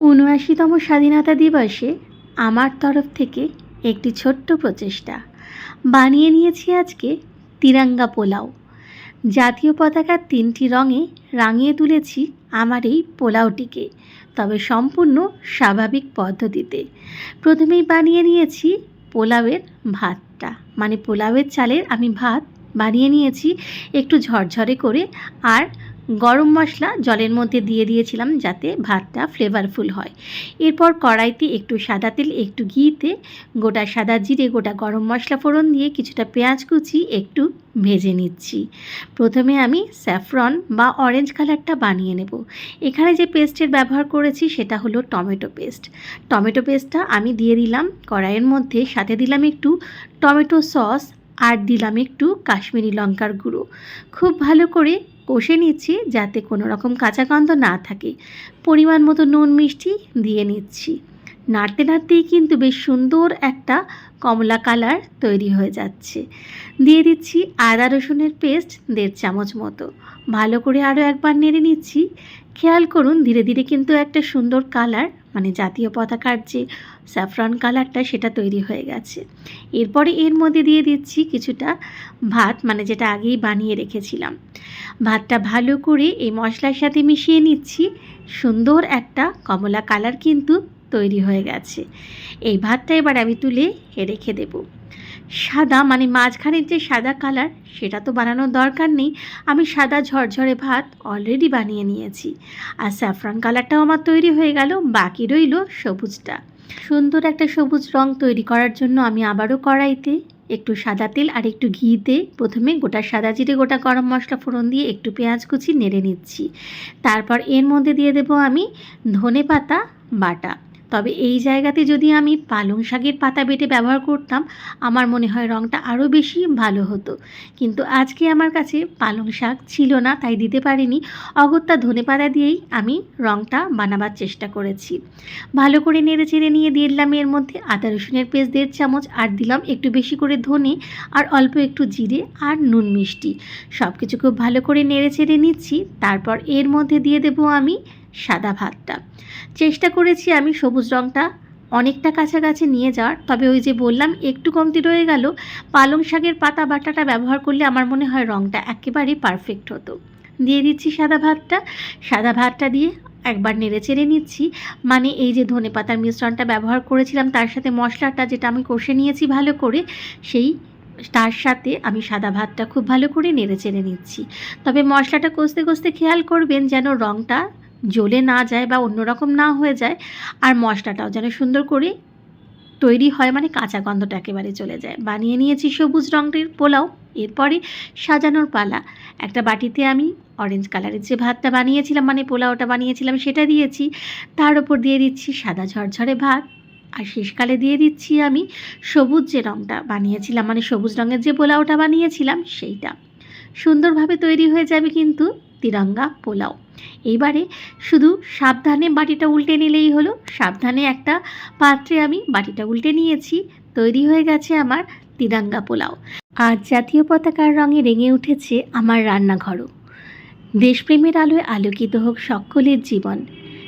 উনআশিতম স্বাধীনতা দিবসে আমার তরফ থেকে একটি ছোট্ট প্রচেষ্টা। বানিয়ে নিয়েছি আজকে তিরাঙ্গা পোলাও। জাতীয় পতাকার তিনটি রঙে রাঙিয়ে তুলেছি আমার এই পোলাওটিকে, তবে সম্পূর্ণ স্বাভাবিক পদ্ধতিতে। প্রথমেই বানিয়ে নিয়েছি পোলাওয়ের ভাতটা। মানে পোলাওয়ের চালের আমি ভাত বানিয়ে নিয়েছি একটু ঝরঝরে করে আর গরম মশলা জলের মধ্যে দিয়ে দিয়েছিলাম যাতে ভাতটা ফ্লেভারফুল হয়। এরপর কড়াইতে একটু সাদা তেল, একটু ঘিতে, গোটা সাদা জিরে, গোটা গরম মশলা ফোড়ন দিয়ে কিছুটা পেঁয়াজ কুচি একটু ভেজে নিচ্ছি। প্রথমে আমি স্যাফরন বা অরেঞ্জ কালারটা বানিয়ে নেব। এখানে যে পেস্টের ব্যবহার করেছি সেটা হলো টমেটো পেস্ট। টমেটো পেস্টটা আমি দিয়ে দিলাম কড়াইয়ের মধ্যে, সাথে দিলাম একটু টমেটো সস আর দিলাম একটু কাশ্মীরি লঙ্কার গুঁড়ো। খুব ভালো করে কষে নিচ্ছি যাতে কোনো রকম কাঁচা গন্ধ না থাকে। পরিমাণ মতো নুন, মিষ্টি দিয়ে নিচ্ছি। নাড়তে নাড়তেই কিন্তু বেশ সুন্দর একটা কমলা কালার তৈরি হয়ে যাচ্ছে। দিয়ে দিচ্ছি আদা রসুনের পেস্ট দেড় চামচ মতো। ভালো করে আরও একবার নেড়ে নিচ্ছি। খেয়াল করুন, ধীরে ধীরে কিন্তু একটা সুন্দর কালার মানে জাতীয় পতাকার যে স্যাফরন কালারটা সেটা তৈরি হয়ে গেছে। এরপরে এর মধ্যে দিয়ে দিচ্ছি কিছুটা ভাত মানে যেটা আগেই বানিয়ে রেখেছিলাম। ভাতটা ভালো করে এই মশলার সাথে মিশিয়ে নিচ্ছি। সুন্দর একটা কমলা কালার কিন্তু তৈরি হয়ে গেছে। এই ভাতটা এবার আমি তুলে রেখে দেব। সাদা মানে মাঝখানের যে সাদা কালার, সেটা তো বানানোর দরকার নেই। আমি সাদা ঝরঝরে ভাত অলরেডি বানিয়ে নিয়েছি। আর স্যাফরান কালারটাও আমার তৈরি হয়ে গেল, বাকি রইল সবুজটা। সুন্দর একটা সবুজ রং তৈরি করার জন্য আমি আবারও কড়াইতে একটু সাদা তেল আর একটু ঘি দিয়ে প্রথমে গোটা সাদা জিরে, গোটা গরম মশলা ফোড়ন দিয়ে একটু পেঁয়াজ কুচি নেড়ে নিচ্ছি। তারপর এর মধ্যে দিয়ে দেব আমি ধনে পাতা বাটা। তবে এই জায়গাতে যদি আমি পালং শাকের পাতা বেটে ব্যবহার করতাম, আমার মনে হয় রঙটা আরও বেশি ভালো হতো। কিন্তু আজকে আমার কাছে পালং শাক ছিল না, তাই দিতে পারিনি। অগত্যা ধনে পাতা দিয়েই আমি রঙটা বানাবার চেষ্টা করেছি। ভালো করে নেড়ে চেড়ে নিয়ে দিলাম এর মধ্যে আদা রসুনের পেস্ট দেড় চামচ, আর দিলাম একটু বেশি করে ধনে, আর অল্প একটু জিরে আর নুন মিষ্টি। সব কিছু খুব ভালো করে নেড়ে চেড়ে নিচ্ছি, তারপর এর মধ্যে দিয়ে দেবো আমি সাদা ভাতটা। চেষ্টা করেছি আমি সবুজ রঙটা অনেকটা কাছাকাছি নিয়ে যাওয়ার। তবে ওই যে বললাম, একটু কমতি রয়ে গেল। পালং শাকের পাতা বাটাটা ব্যবহার করলে আমার মনে হয় রঙটা একেবারেই পারফেক্ট হতো। দিয়ে দিচ্ছি সাদা ভাতটা। সাদা ভাতটা দিয়ে একবার নেড়ে চেড়ে নিচ্ছি। মানে এই যে ধনে পাতার মিশ্রণটা ব্যবহার করেছিলাম, তার সাথে মশলাটা যেটা আমি কষে নিয়েছি ভালো করে, সেই, তার সাথে আমি সাদা ভাতটা খুব ভালো করে নেড়ে চেড়ে নিচ্ছি। তবে মশলাটা কষতে কষতে খেয়াল করবেন যেন রঙটা জ্বলে না যায় বা অন্যরকম না হয়ে যায়, আর মশলাটাও যেন সুন্দর করে তৈরি হয় মানে কাঁচা গন্ধটা একেবারে চলে যায়। বানিয়ে নিয়েছি সবুজ রঙটির পোলাও, এরপরে সাজানোর পালা। একটা বাটিতে আমি অরেঞ্জ কালারের যে ভাতটা বানিয়েছিলাম মানে পোলাওটা বানিয়েছিলাম, সেটা দিয়েছি। তার ওপর দিয়ে দিচ্ছি সাদা ঝরঝরে ভাত, আর শেষকালে দিয়ে দিচ্ছি আমি সবুজ যে রঙটা বানিয়েছিলাম মানে সবুজ রঙের যে পোলাওটা বানিয়েছিলাম, সেইটা। সুন্দরভাবে তৈরি হয়ে যাবে কিন্তু তিরঙ্গা পোলাও। এইবারে শুধু সাবধানে বাটিটা উল্টে নিলেই হলো। সাবধানে একটা পাত্রে আমি বাটিটা উল্টে নিয়েছি। তৈরি হয়ে গেছে আমার তিরাঙ্গা পোলাও। আর জাতীয় পতাকার রঙে রেঙে উঠেছে আমার রান্নাঘরও। দেশপ্রেমের আলোয় আলোকিত হোক সকলের জীবন।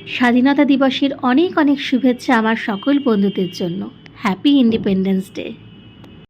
স্বাধীনতা দিবসের অনেক অনেক শুভেচ্ছা আমার সকল বন্ধুদের জন্য। Happy independence day